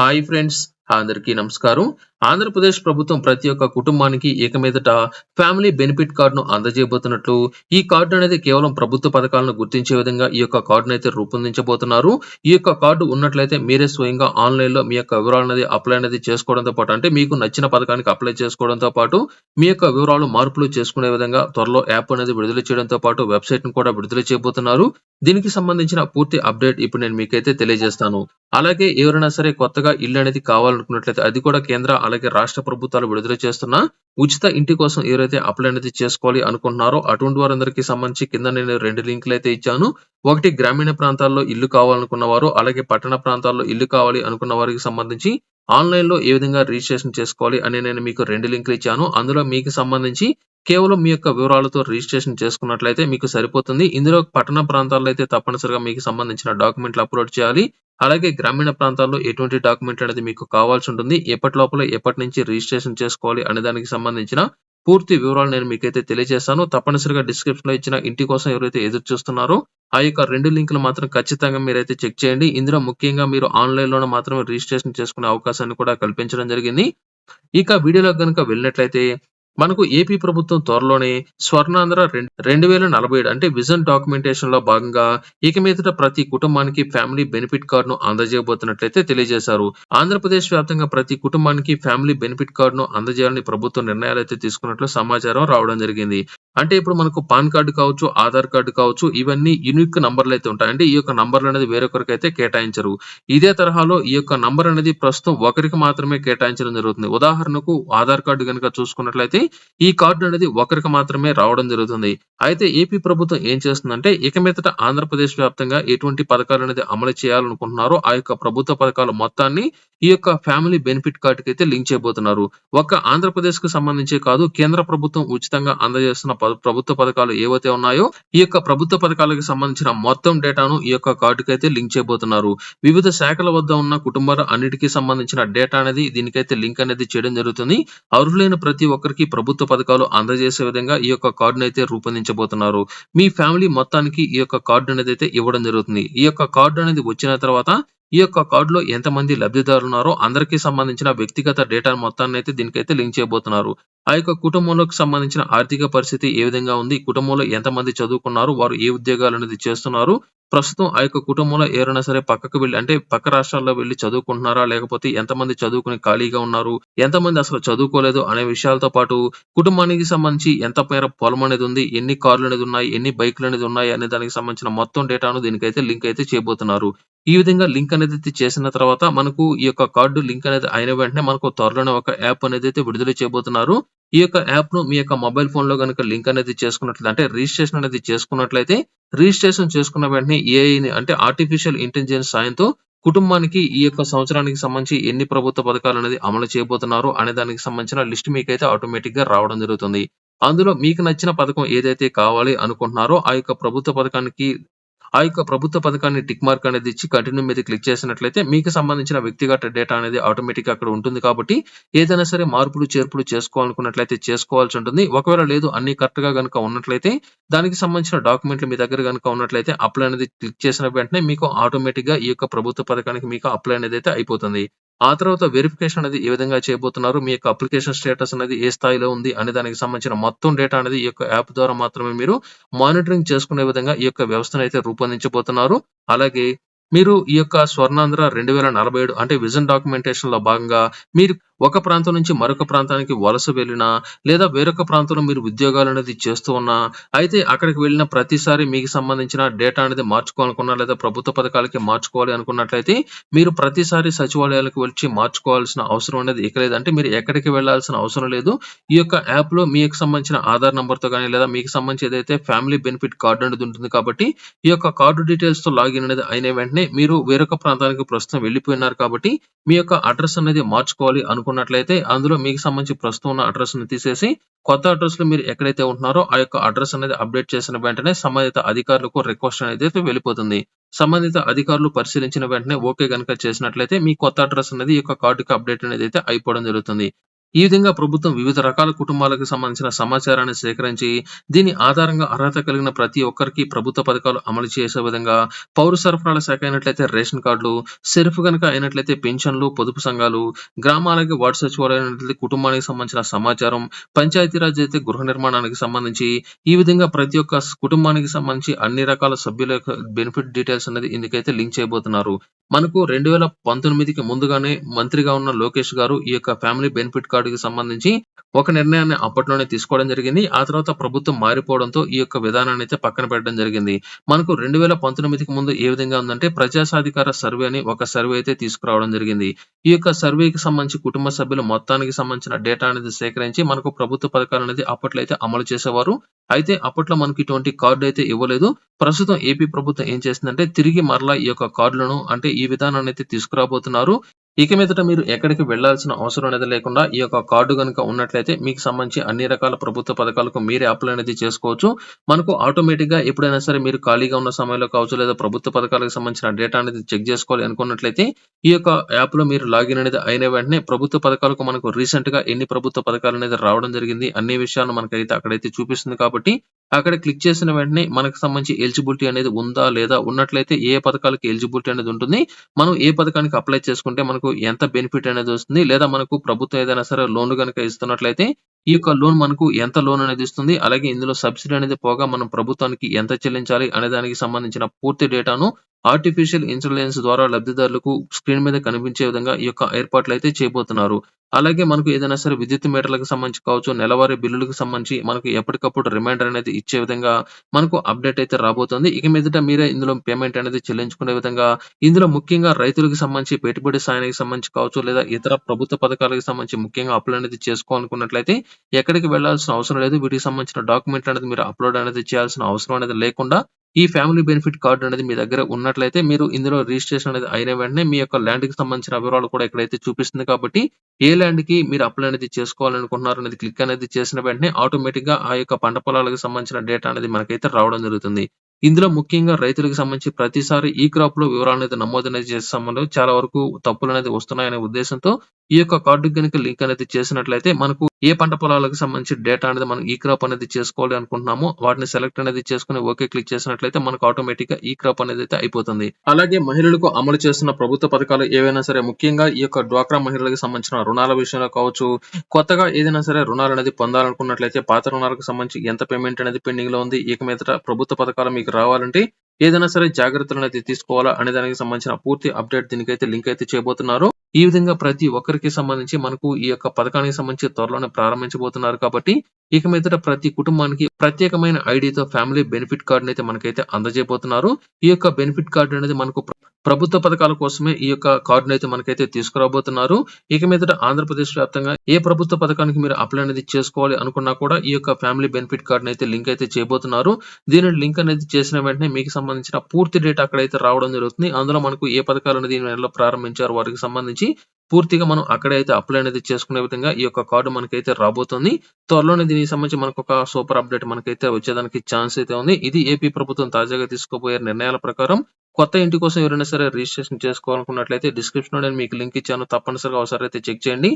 Hi friends అందరికీ నమస్కారం. ఆంధ్రప్రదేశ్ ప్రభుత్వం ప్రతి ఒక్క కుటుంబానికి ఇక మీదట ఫ్యామిలీ బెనిఫిట్ కార్డును అందజేయబోతున్నట్లు ఈ కార్డు అనేది కేవలం ప్రభుత్వ పథకాలను గుర్తించే విధంగా ఈ యొక్క కార్డును అయితే రూపొందించబోతున్నారు. ఈ యొక్క కార్డు ఉన్నట్లయితే మీరే స్వయంగా ఆన్లైన్లో మీ యొక్క వివరాలు అనేది అప్లై అనేది చేసుకోవడంతో పాటు అంటే మీకు నచ్చిన పథకానికి అప్లై చేసుకోవడంతో పాటు మీ యొక్క వివరాలు మార్పులు చేసుకునే విధంగా త్వరలో యాప్ అనేది విడుదల చేయడంతో పాటు వెబ్సైట్ను కూడా విడుదల చేయబోతున్నారు. దీనికి సంబంధించిన పూర్తి అప్డేట్ ఇప్పుడు నేను మీకైతే తెలియజేస్తాను. అలాగే ఎవరైనా సరే కొత్తగా ఇల్లు అనేది కావాలనుకున్నట్లయితే అది కూడా కేంద్ర అలాగే రాష్ట్ర ప్రభుత్వాలు విడుదల చేస్తున్న ఉచిత ఇంటి కోసం ఎవరైతే అప్లై అనేది చేసుకోవాలి అనుకుంటున్నారో అటువంటి వారందరికీ సంబంధించి కింద నేను రెండు లింకులు అయితే ఇచ్చాను. ఒకటి గ్రామీణ ప్రాంతాల్లో ఇల్లు కావాలనుకున్న వారు అలాగే పట్టణ ప్రాంతాల్లో ఇల్లు కావాలి అనుకున్న వారికి సంబంధించి ఆన్లైన్లో ఏ విధంగా రిజిస్ట్రేషన్ చేసుకోవాలి అని నేను మీకు రెండు లింకులు ఇచ్చాను. అందులో మీకు సంబంధించి కేవలం మీ యొక్క వివరాలతో రిజిస్ట్రేషన్ చేసుకున్నట్లయితే మీకు సరిపోతుంది. ఇందులో పట్టణ ప్రాంతాల్లో అయితే తప్పనిసరిగా మీకు సంబంధించిన డాక్యుమెంట్లు అప్లోడ్ చేయాలి. అలాగే గ్రామీణ ప్రాంతాల్లో ఎటువంటి డాక్యుమెంట్ అనేది మీకు కావాల్సి ఉంటుంది. ఎప్పటి లోపల ఎప్పటి నుంచి రిజిస్ట్రేషన్ చేసుకోవాలి అనే దానికి సంబంధించిన పూర్తి వివరాలు నేను మీకైతే తెలియజేస్తాను. తప్పనిసరిగా డిస్క్రిప్షన్లో ఇచ్చిన ఇంటి కోసం ఎవరైతే ఎదురు చూస్తున్నారో ఆ యొక్క రెండు లింకులు మాత్రం ఖచ్చితంగా మీరైతే చెక్ చేయండి. ఇందులో ముఖ్యంగా మీరు ఆన్లైన్లోనే మాత్రమే రిజిస్ట్రేషన్ చేసుకునే అవకాశాన్ని కూడా కల్పించడం జరిగింది. ఇక వీడియోలో కనుక వెళ్ళినట్లయితే మనకు ఏపీ ప్రభుత్వం త్వరలోనే స్వర్ణాంధ్ర రెండు వేల నలభై ఏడు అంటే విజన్ డాక్యుమెంటేషన్లో భాగంగా ఇక మీదట ప్రతి కుటుంబానికి ఫ్యామిలీ బెనిఫిట్ కార్డును అందజేయబోతున్నట్లయితే తెలియజేశారు. ఆంధ్రప్రదేశ్ వ్యాప్తంగా ప్రతి కుటుంబానికి ఫ్యామిలీ బెనిఫిట్ కార్డును అందజేయాలని ప్రభుత్వం నిర్ణయాలు అయితే తీసుకున్నట్లు సమాచారం రావడం జరిగింది. అంటే ఇప్పుడు మనకు పాన్ కార్డు కావచ్చు ఆధార్ కార్డు కావచ్చు ఇవన్నీ యూనిక్ నంబర్లు అయితే ఉంటాయి. అంటే ఈ యొక్క నంబర్లు అనేది వేరొకరికి అయితే కేటాయించరు. ఇదే తరహాలో ఈ యొక్క నంబర్ అనేది ప్రస్తుతం ఒకరికి మాత్రమే కేటాయించడం జరుగుతుంది. ఉదాహరణకు ఆధార్ కార్డు కనుక చూసుకున్నట్లయితే ఈ కార్డు అనేది ఒకరికి మాత్రమే రావడం జరుగుతుంది. అయితే ఏపీ ప్రభుత్వం ఏం చేస్తుందంటే ఇక మీదట ఆంధ్రప్రదేశ్ వ్యాప్తంగా ఎటువంటి పథకాలు అనేది అమలు చేయాలనుకుంటున్నారో ఆ యొక్క ప్రభుత్వ పథకాల మొత్తాన్ని ఈ యొక్క ఫ్యామిలీ బెనిఫిట్ కార్డుకి అయితే లింక్ చేయబోతున్నారు. ఒక్క ఆంధ్రప్రదేశ్కు సంబంధించే కాదు కేంద్ర ప్రభుత్వం ఉచితంగా అందజేస్తున్న ప్రభుత్వ పథకాలు ఏవైతే ఉన్నాయో ఈ యొక్క ప్రభుత్వ పథకాలకు సంబంధించిన మొత్తం డేటాను ఈ యొక్క కార్డుకి అయితే లింక్ చేయబోతున్నారు. వివిధ శాఖల వద్ద ఉన్న కుటుంబాల అన్నిటికీ సంబంధించిన డేటా అనేది దీనికైతే లింక్ అనేది చేయడం జరుగుతుంది. అర్హులైన ప్రతి ఒక్కరికి ప్రభుత్వ పథకాలు అందజేసే విధంగా ఈ యొక్క కార్డును అయితే రూపొందించబోతున్నారు. మీ ఫ్యామిలీ మొత్తానికి ఈ యొక్క కార్డు అనేది అయితే ఇవ్వడం జరుగుతుంది. ఈ యొక్క కార్డు అనేది వచ్చిన తర్వాత ఈ యొక్క కార్డులో ఎంతమంది లబ్ధిదారులు ఉన్నారో అందరికీ సంబంధించిన వ్యక్తిగత డేటా మొత్తాన్ని అయితే దీనికైతే లింక్ చేయబోతున్నారు. ఆ యొక్క కుటుంబంలోకి సంబంధించిన ఆర్థిక పరిస్థితి ఏ విధంగా ఉంది? కుటుంబంలో ఎంతమంది చదువుకున్నారు? వారు ఏ ఉద్యోగాలు అనేది చేస్తున్నారు? ప్రస్తుతం ఆ యొక్క కుటుంబంలో ఎవరైనా సరే పక్కకు వెళ్ళి అంటే పక్క రాష్ట్రాల్లో వెళ్ళి చదువుకుంటున్నారా? లేకపోతే ఎంతమంది చదువుకుని ఖాళీగా ఉన్నారు? ఎంతమంది అసలు చదువుకోలేదు? అనే విషయాలతో పాటు కుటుంబానికి సంబంధించి ఎంత మేర పొలం అనేది ఉంది? ఎన్ని కార్లు అనేది ఉన్నాయి? ఎన్ని బైకులు అనేది ఉన్నాయి? అనే దానికి సంబంధించిన మొత్తం డేటాను దీనికైతే లింక్ అయితే చేయబోతున్నారు. ఈ విధంగా లింక్ అనేది అయితే చేసిన తర్వాత మనకు ఈ యొక్క కార్డు లింక్ అనేది అయిన వెంటనే మనకు త్వరలోనే ఒక యాప్ అనేది అయితే విడుదల చేయబోతున్నారు. ఈ యొక్క యాప్ను మీ యొక్క మొబైల్ ఫోన్లో కనుక లింక్ అనేది చేసుకున్నట్లయితే అంటే రిజిస్ట్రేషన్ అనేది చేసుకున్నట్లయితే రిజిస్ట్రేషన్ చేసుకున్న వెంటనే ఏఐ అంటే ఆర్టిఫిషియల్ ఇంటెలిజెన్స్ సాయంతో కుటుంబానికి ఈ యొక్క సంవత్సరానికి సంబంధించి ఎన్ని ప్రభుత్వ పథకాలు అనేది అమలు చేయబోతున్నారు అనే దానికి సంబంధించిన లిస్ట్ మీకైతే ఆటోమేటిక్గా రావడం జరుగుతుంది. అందులో మీకు నచ్చిన పథకం ఏదైతే కావాలి అనుకుంటున్నారో ఆ యొక్క ప్రభుత్వ పథకానికి ఆ యొక్క ప్రభుత్వ పథకాన్ని టిక్ మార్క్ అనేది ఇచ్చి కంటిన్యూ మీద క్లిక్ చేసినట్లయితే మీకు సంబంధించిన వ్యక్తిగత డేటా అనేది ఆటోమేటిక్ అక్కడ ఉంటుంది కాబట్టి ఏదైనా సరే మార్పులు చేర్పులు చేసుకోవాలనుకున్నట్లయితే చేసుకోవాల్సి ఉంటుంది. ఒకవేళ లేదు అన్ని కరెక్ట్గా కనుక ఉన్నట్లయితే దానికి సంబంధించిన డాక్యుమెంట్లు మీ దగ్గర కనుక ఉన్నట్లయితే అప్లై అనేది క్లిక్ చేసిన వెంటనే మీకు ఆటోమేటిక్గా ఈ యొక్క ప్రభుత్వ పథకానికి మీకు అప్లై అనేది అయితే అయిపోతుంది. ఆ తర్వాత వెరిఫికేషన్ అనేది ఏ విధంగా చేయబోతున్నారు? మీ యొక్క అప్లికేషన్ స్టేటస్ అనేది ఏ స్థాయిలో ఉంది అనే దానికి సంబంధించిన మొత్తం డేటా అనేది ఈ యొక్క యాప్ ద్వారా మాత్రమే మీరు మానిటరింగ్ చేసుకునే విధంగా ఈ యొక్క వ్యవస్థను అయితే రూపొందించబోతున్నారు. అలాగే మీరు ఈ యొక్క స్వర్ణాంధ్ర రెండు వేల నలభై ఏడు అంటే విజన్ డాక్యుమెంటేషన్లో భాగంగా మీరు ఒక ప్రాంతం నుంచి మరొక ప్రాంతానికి వలస వెళ్ళినా లేదా వేరొక ప్రాంతంలో మీరు ఉద్యోగాలు అనేది చేస్తూ ఉన్నా అయితే అక్కడికి వెళ్ళిన ప్రతిసారి మీకు సంబంధించిన డేటా అనేది మార్చుకోవాలనుకున్నా లేదా ప్రభుత్వ పథకాలకి మార్చుకోవాలి అనుకున్నట్లయితే మీరు ప్రతిసారి సచివాలయాలకు వచ్చి మార్చుకోవాల్సిన అవసరం అనేది ఇక లేదంటే అంటే మీరు ఎక్కడికి వెళ్ళాల్సిన అవసరం లేదు. ఈ యొక్క యాప్లో మీకు సంబంధించిన ఆధార్ నంబర్తో కానీ లేదా మీకు సంబంధించి ఏదైతే ఫ్యామిలీ బెనిఫిట్ కార్డు అనేది ఉంటుంది కాబట్టి ఈ యొక్క కార్డు డీటెయిల్స్తో లాగిన్ అనేది అయిన వెంటనే మీరు వేరొక ప్రాంతానికి ప్రస్తుతం వెళ్ళిపోయినారు కాబట్టి మీ యొక్క అడ్రస్ అనేది మార్చుకోవాలి అనుకున్న అనుకున్నట్లయితే అందులో మీకు సంబంధించి ప్రస్తుతం ఉన్న అడ్రస్ని తీసేసి కొత్త అడ్రస్లో మీరు ఎక్కడైతే ఉంటున్నారో ఆ యొక్క అడ్రస్ అనేది అప్డేట్ చేసిన వెంటనే సంబంధిత అధికారులకు రిక్వెస్ట్ అనేది అయితే వెళ్ళిపోతుంది. సంబంధిత అధికారులు పరిశీలించిన వెంటనే ఓకే కనుక చేసినట్లయితే మీ కొత్త అడ్రస్ అనేది ఈ యొక్క కార్డుకి అప్డేట్ అనేది అయితే అయిపోవడం జరుగుతుంది. ఈ విధంగా ప్రభుత్వం వివిధ రకాల కుటుంబాలకు సంబంధించిన సమాచారాన్ని సేకరించి దీని ఆధారంగా అర్హత కలిగిన ప్రతి ఒక్కరికి ప్రభుత్వ పథకాలు అమలు చేసే విధంగా పౌర సరఫరాల శాఖ అయినట్లయితే రేషన్ కార్డులు సెర్ఫ్ కనుక అయినట్లయితే పెన్షన్లు పొదుపు సంఘాలు గ్రామాలకి వార్డు సచివాలయం కుటుంబానికి సంబంధించిన సమాచారం పంచాయతీరాజ్ అయితే గృహ నిర్మాణానికి సంబంధించి ఈ విధంగా ప్రతి ఒక్క కుటుంబానికి సంబంధించి అన్ని రకాల సభ్యుల యొక్క బెనిఫిట్ డీటెయిల్స్ అనేది ఇందుకైతే లింక్ చేయబోతున్నారు. మనకు రెండు వేల పంతొమ్మిదికి ముందుగానే మంత్రిగా ఉన్న లోకేష్ గారు ఈ యొక్క ఫ్యామిలీ బెనిఫిట్ కార్డుకి సంబంధించి ఒక నిర్ణయాన్ని అప్పట్లోనే తీసుకోవడం జరిగింది. ఆ తర్వాత ప్రభుత్వం మారిపోవడంతో ఈ యొక్క విధానాన్ని అయితే పక్కన పెట్టడం జరిగింది. మనకు రెండు వేల పంతొమ్మిదికి ముందు ఏ విధంగా ఉందంటే ప్రజాసాధికార సర్వే అని ఒక సర్వే అయితే తీసుకురావడం జరిగింది. ఈ యొక్క సర్వేకి సంబంధించి కుటుంబ సభ్యులు మొత్తానికి సంబంధించిన డేటా అనేది సేకరించి మనకు ప్రభుత్వ పథకాలు అనేది అప్పట్లో అయితే అమలు చేసేవారు. అయితే అప్పట్లో మనకి ఇటువంటి కార్డు అయితే ఇవ్వలేదు. ప్రస్తుతం ఏపీ ప్రభుత్వం ఏం చేసిందంటే తిరిగి మరలా ఈ యొక్క కార్డులను అంటే ఈ విధానాన్ని అయితే తీసుకురాబోతున్నారు. ఇక మీదట మీరు ఎక్కడికి వెళ్ళాల్సిన అవసరం అనేది లేకుండా ఈ యొక్క కార్డు కనుక ఉన్నట్లయితే మీకు సంబంధించి అన్ని రకాల ప్రభుత్వ పథకాలకు మీరే అప్లై అనేది చేసుకోవచ్చు. మనకు ఆటోమేటిక్గా ఎప్పుడైనా సరే మీరు ఖాళీగా ఉన్న సమయంలో కావచ్చు లేదా ప్రభుత్వ పథకాలకు సంబంధించిన డేటా అనేది చెక్ చేసుకోవాలి అనుకున్నట్లయితే ఈ యొక్క యాప్లో మీరు లాగిన్ అనేది అయిన వెంటనే ప్రభుత్వ పథకాలకు మనకు రీసెంట్గా ఎన్ని ప్రభుత్వ పథకాలు అనేది రావడం జరిగింది అన్ని విషయాలు మనకైతే అక్కడైతే చూపిస్తుంది కాబట్టి అక్కడ క్లిక్ చేసిన వెంటనే మనకు సంబంధించి ఎలిజిబిలిటీ అనేది ఉందా లేదా ఉన్నట్లయితే ఏ పథకాలకు ఎలిజిబిలిటీ అనేది ఉంటుంది మనం ఏ పథకానికి అప్లై చేసుకుంటే మనకు ఎంత బెనిఫిట్ అనేది వస్తుంది లేదా మనకు ప్రభుత్వం ఏదైనా సరే లోన్ కనుక ఇస్తున్నట్లయితే ఈ యొక్క లోన్ మనకు ఎంత లోన్ అనేది ఇస్తుంది అలాగే ఇందులో సబ్సిడీ అనేది పోగా మనం ప్రభుత్వానికి ఎంత చెల్లించాలి అనే దానికి సంబంధించిన పూర్తి డేటాను ఆర్టిఫిషియల్ ఇంటెలిజెన్స్ ద్వారా లబ్ధిదారులకు స్క్రీన్ మీద కనిపించే విధంగా ఈ యొక్క ఏర్పాట్లు అయితే చేయబోతున్నారు. అలాగే మనకు ఏదైనా సరే విద్యుత్ మీటర్లకు సంబంధించి కావచ్చు నెలవారీ బిల్లులకు సంబంధించి మనకు ఎప్పటికప్పుడు రిమైండర్ అనేది ఇచ్చే విధంగా మనకు అప్డేట్ అయితే రాబోతుంది. ఇక మీదట మీరే ఇందులో పేమెంట్ అనేది చెల్లించుకునే విధంగా ఇందులో ముఖ్యంగా రైతులకు సంబంధించి పెట్టుబడి సాయానికి సంబంధించి కావచ్చు లేదా ఇతర ప్రభుత్వ పథకాలకు సంబంధించి ముఖ్యంగా అప్లై అనేది చేసుకోవాలనుకున్నట్లయితే ఎక్కడికి వెళ్ళాల్సిన అవసరం లేదు. వీటికి సంబంధించిన డాక్యుమెంట్ అనేది మీరు అప్లోడ్ అనేది చేయాల్సిన అవసరం అనేది లేకుండా ఈ ఫ్యామిలీ బెనిఫిట్ కార్డు అనేది మీ దగ్గర ఉన్నట్లయితే మీరు ఇందులో రిజిస్ట్రేషన్ అనేది అయిన వెంటనే మీ యొక్క ల్యాండ్కి సంబంధించిన వివరాలు కూడా ఇక్కడైతే చూపిస్తుంది కాబట్టి ఏ ల్యాండ్కి మీరు అప్లై అనేది చేసుకోవాలనుకుంటున్నారు అనేది క్లిక్ అనేది చేసిన వెంటనే ఆటోమేటిక్గా ఆ యొక్క పంట పొలాలకు సంబంధించిన డేటా అనేది మనకైతే రావడం జరుగుతుంది. ఇందులో ముఖ్యంగా రైతులకు సంబంధించి ప్రతిసారి ఈ క్రాప్లో వివరాలు అనేది నమోదు అనేది చేసే చాలా వరకు తప్పులు అనేది వస్తున్నాయనే ఉద్దేశంతో ఈ యొక్క కార్డు కనుక లింక్ అనేది చేసినట్లయితే మనకు ఏ పంట పొలాలకు సంబంధించి డేటా అనేది మనం ఈ క్రాప్ అనేది చేసుకోవాలి అనుకుంటున్నామో వాటిని సెలెక్ట్ అనేది చేసుకుని ఓకే క్లిక్ చేసినట్లయితే మనకు ఆటోమేటిక్గా ఈ క్రాప్ అనేది అయితే అయిపోతుంది. అలాగే మహిళలకు అమలు చేస్తున్న ప్రభుత్వ పథకాలు ఏవైనా సరే ముఖ్యంగా ఈ యొక్క డ్వాక్రా మహిళలకు సంబంధించిన రుణాల విషయంలో కావచ్చు కొత్తగా ఏదైనా సరే రుణాలు అనేది పొందాలనుకున్నట్లయితే పాత రుణాలకు సంబంధించి ఎంత పేమెంట్ అనేది పెండింగ్లో ఉంది ఇక మీదట ప్రభుత్వ పథకాలు మీకు రావాలంటే ఏదైనా సరే జాగ్రత్తలు అనేది తీసుకోవాలా అనే దానికి సంబంధించిన పూర్తి అప్డేట్ దీనికైతే లింక్ అయితే చేయబోతున్నారు. ఈ విధంగా ప్రతి ఒక్కరికి సంబంధించి మనకు ఈ యొక్క పథకానికి సంబంధించి త్వరలోనే ప్రారంభించబోతున్నారు కాబట్టి ఇక మీదట ప్రతి కుటుంబానికి ప్రత్యేకమైన ఐడితో ఫ్యామిలీ బెనిఫిట్ కార్డు అయితే మనకైతే అందజేయబోతున్నారు. ఈ యొక్క బెనిఫిట్ కార్డు అనేది మనకు ప్రభుత్వ పథకాల కోసమే ఈ యొక్క కార్డును అయితే మనకైతే తీసుకురాబోతున్నారు. ఇక మీదట ఆంధ్రప్రదేశ్ వ్యాప్తంగా ఏ ప్రభుత్వ పథకానికి మీరు అప్లై అనేది చేసుకోవాలి అనుకున్నా కూడా ఈ యొక్క ఫ్యామిలీ బెనిఫిట్ కార్డును అయితే లింక్ అయితే చేయబోతున్నారు. దీని లింక్ అనేది చేసిన వెంటనే మీకు సంబంధించిన పూర్తి డేటా అక్కడైతే రావడం జరుగుతుంది. అందులో మనకు ఏ పథకాలు అనేది నెలలో ప్రారంభించారు వారికి సంబంధించి పూర్తిగా మనం అక్కడే అయితే అప్లై అనేది చేసుకునే విధంగా ఈ యొక్క కార్డు మనకైతే రాబోతుంది. త్వరలోనే దీనికి సంబంధించి మనకు ఒక సూపర్ అప్డేట్ మనకైతే వచ్చేదానికి ఛాన్స్ అయితే ఉంది. ఇది ఏపీ ప్రభుత్వం తాజాగా తీసుకోబోయే నిర్ణయాల ప్రకారం కొత్త ఇంటి కోసం ఎవరైనా సరే రిజిస్ట్రేషన్ చేసుకోవాలనుకున్నట్లయితే డిస్క్రిప్షన్లో నేను మీకు లింక్ ఇచ్చాను. తప్పనిసరిగా ఒకసారి అయితే చెక్ చేయండి.